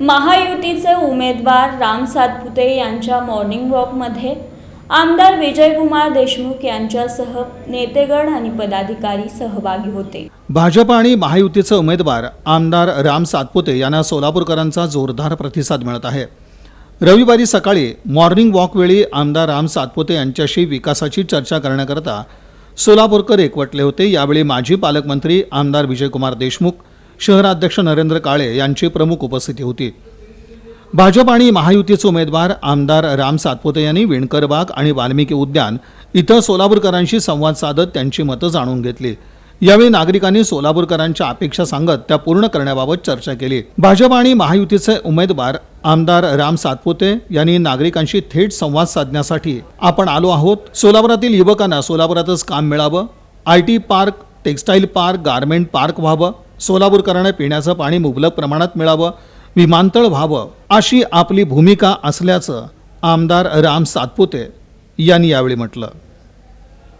महायुतीचे उमेदवार राम सातपुते यांच्या मॉर्निंग वॉकमध्ये आमदार विजयकुमार देशमुख यांच्यासह नेतेगण आणि पदाधिकारी सहभागी होते. भाजप आणि महायुतीचे उमेदवार आमदार राम सातपुते यांना सोलापूरकरांचा जोरदार प्रतिसाद मिळत आहे. रविवारी सकाळी मॉर्निंग वॉकवेळी आमदार राम सातपुते यांच्याशी विकासाची चर्चा करण्याकरता सोलापूरकर एकवटले होते. यावेळी माजी पालकमंत्री आमदार विजयकुमार देशमुख शहराध्यक्ष नरेंद्र काळे यांची प्रमुख उपस्थिती होती. भाजप आणि महायुतीचे उमेदवार आमदार राम सातपुते यांनी विणकर बाग आणि वाल्मिकी उद्यान इथं सोलापूरकरांशी संवाद साधत त्यांची मतं जाणून घेतली. यावेळी नागरिकांनी सोलापूरकरांच्या अपेक्षा सांगत त्या पूर्ण करण्याबाबत चर्चा केली. भाजप आणि महायुतीचे उमेदवार आमदार राम सातपुते यांनी नागरिकांशी थेट संवाद साधण्यासाठी आपण आलो आहोत. सोलापुरातील युवकांना सोलापुरातच काम मिळावं. I T park textile park garment park व्हावं. सोलापूरकरांना पिण्याचं पाणी मुबलक प्रमाणात मिळावं विमानतळ व्हावं अशी आपली भूमिका असल्याचं आमदार राम सातपुते यांनी यावेळी म्हटलं.